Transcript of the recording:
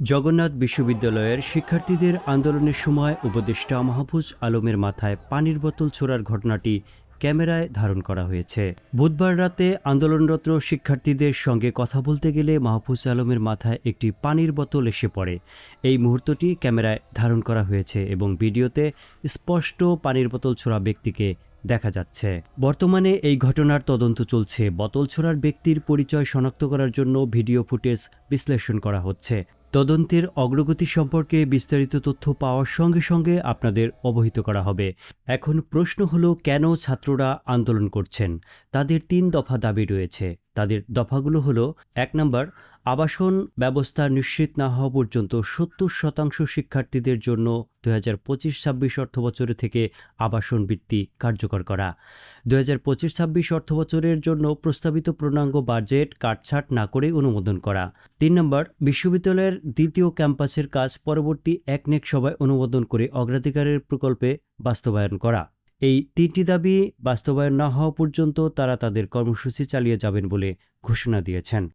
জগন্নাথ বিশ্ববিদ্যালয়ের শিক্ষার্থীদের আন্দোলনের সময় উপদেষ্টা মাহফুজ আলমের মাথায় পানির বোতল ছোড়ার ঘটনাটি ক্যামেরায় ধারণ করা হয়েছে। বুধবার রাতে আন্দোলনরত শিক্ষার্থীদের সঙ্গে কথা বলতে গেলে মাহফুজ আলমের মাথায় একটি পানির বোতল এসে পড়ে। এই মুহূর্তটি ক্যামেরায় ধারণ করা হয়েছে এবং ভিডিওতে স্পষ্ট পানির বোতল ছোড়া ব্যক্তিকে দেখা যাচ্ছে। বর্তমানে এই ঘটনার তদন্ত চলছে। বোতল ছোড়ার ব্যক্তির পরিচয় শনাক্ত করার জন্য ভিডিও ফুটেজ বিশ্লেষণ করা হচ্ছে। তদন্তের অগ্রগতি সম্পর্কে বিস্তারিত তথ্য পাওয়ার সঙ্গে সঙ্গে আপনাদের অবহিত করা হবে। এখন প্রশ্ন হলো, কেন ছাত্ররা আন্দোলন করছেন? তাদের তিন দফা দাবি রয়েছে। তাদের দফাগুলো হলো, এক নম্বর, আবাসন ব্যবস্থা নিশ্চিত না হওয়া পর্যন্ত সত্তর শতাংশ শিক্ষার্থীদের জন্য দু হাজার পঁচিশ ছাব্বিশ অর্থবছরে থেকে আবাসন বৃত্তি কার্যকর করা। দু হাজার পঁচিশ ছাব্বিশ অর্থবছরের জন্য প্রস্তাবিত পূর্ণাঙ্গ বাজেট কাটছাট না করে অনুমোদন করা। তিন নম্বর, বিশ্ববিদ্যালয়ের দ্বিতীয় ক্যাম্পাসের কাজ পরবর্তী একনেক সভায় অনুমোদন করে অগ্রাধিকারের প্রকল্পে বাস্তবায়ন করা। এই তিনটি দাবি বাস্তবায়ন না হওয়া পর্যন্ত তারা তাদের কর্মসূচি চালিয়ে যাবেন বলে ঘোষণা দিয়েছেন।